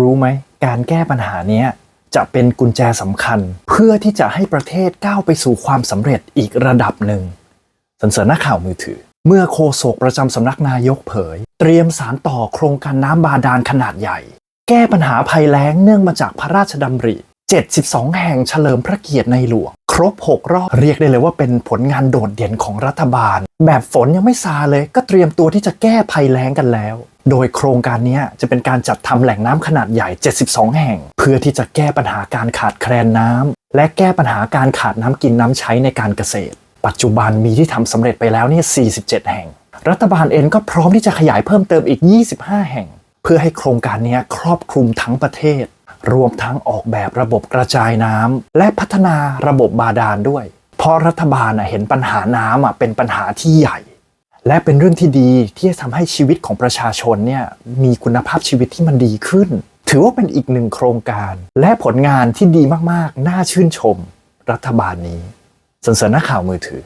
รู้ไหม การแก้ปัญหานี้จะเป็นกุญแจสำคัญ เพื่อที่จะให้ประเทศก้าวไปสู่ความสำเร็จอีกระดับหนึ่งสันเสริญนักข่าวมือถือ เมื่อโฆษกประจำสำนักนายกเผย เตรียมสารต่อโครงการน้ำบาดาลขนาดใหญ่ แก้ปัญหาภัยแล้งเนื่องมาจากพระราชดำริ 72 แห่งเฉลิมพระเกียรติในหลวง ครบ 6 รอบ เรียกได้เลยว่าเป็นผลงานโดดเด่นของรัฐบาล แบบฝนยังไม่ซาเลย ก็เตรียมตัวที่จะแก้ภัยแล้งกันแล้ว โดยโครงการนี้จะเป็นการจัดทำแหล่งน้ำขนาดใหญ่ 72 แห่ง เพื่อที่จะแก้ปัญหาการขาดแคลนน้ำและแก้ปัญหาการขาดน้ำกินน้ำใช้ในการเกษตร ปัจจุบันมีที่ทำสำเร็จไปแล้วเนี่ย 47 แห่ง รัฐบาลเองก็พร้อมที่จะขยายเพิ่มเติมอีก 25 แห่ง เพื่อให้โครงการนี้ครอบคลุมทั้งประเทศ รวมทั้งออกแบบระบบกระจายน้ำและพัฒนาระบบบาดาลด้วย เพราะรัฐบาลเห็นปัญหาน้ำเป็นปัญหาที่ใหญ่ และเป็นเรื่องที่ดีที่จะทำให้ชีวิตของประชาชนเนี่ยมีคุณภาพชีวิตที่มันดีขึ้น ถือว่าเป็นอีกหนึ่งโครงการ และผลงานที่ดีมากๆ น่าชื่นชม รัฐบาลนี้สนเสริญนักข่าวมือถือ